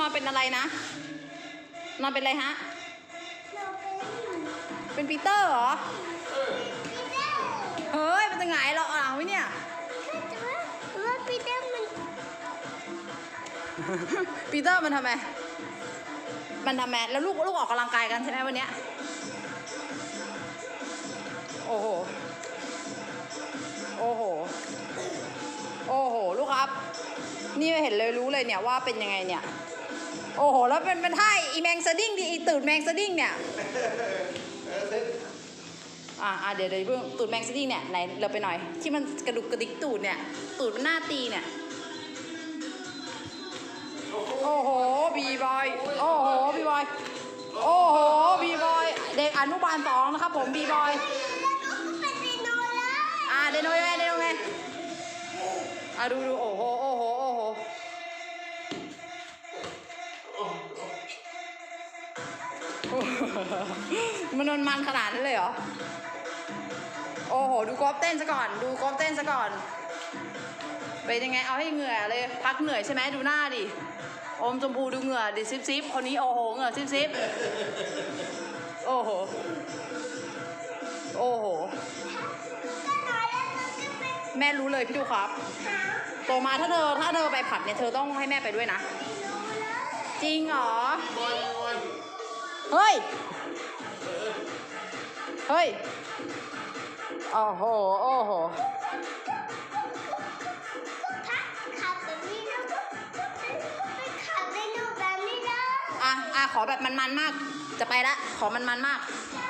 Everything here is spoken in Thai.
นอนเป็นอะไรนะ นอนเป็นอะไรฮะ เป็นปีเตอร์เหรอ เฮ้ย มันจะหงายเราหลังไว้เนี่ยว่าว่าปีเตอร์มัน ปีเตอร์มันทำไม มันทำไม แล้วลูกลูกออกกำลังกายกันใช่ไหมวันเนี้ย โอ้โห โอ้โห โอ้โห ลูกครับ นี่เห็นเลยรู้เลยเนี่ยว่าเป็นยังไงเนี่ย โอ้โห แล้วเป็นเป็นท่าอีแมงสดิ้งดิอีตูดแมงสดิ้งเนี่ยอ่าอ่าเดี๋ยวเดี๋ยวเพิ่งตูดแมงสดิ้งเนี่ยไหนเราไปหน่อย ที่มันกระดุกกระดิกตูดเนี่ย ตูดมันหน้าตีเนี่ย โอ้โหบีบอย โอ้โหบีบอย โอ้โหบีบอยเด็กอนุบาลสองนะครับผมบีบอยแล้วก็เป็นปีโนเลยอ่าเดโนยังไงเดโนไงอ่าดูดูโอ้โหโอ้โหโอ้โห มันนนมันขนาดนั้นเลยเหรอ โอ้โห ดูกอล์ฟเต้นซะก่อน ดูกอล์ฟเต้นซะก่อน เป็นยังไง เอาให้เหงื่อเลย พักเหนื่อยใช่ไหมดูหน้าดิอมชมพูดูเหงื่อดิซิบซิบคนนี้โอ้โหเหงื่อซิบซิบโอ้โห โอ้โห แม่รู้เลยพี่ดูครับ โตมาถ้าเธอถ้าเธอไปผัดเนี่ยเธอต้องให้แม่ไปด้วยนะ จริงเหรอ เฮ้ย เฮ้ย โอ้โห โอ้โหพักขับแบบนี้แล้วก็ไปขับไปดูแบบนี้นะ อะ อะ ขอแบบมันๆมาก จะไปละ ขอมันๆมากแ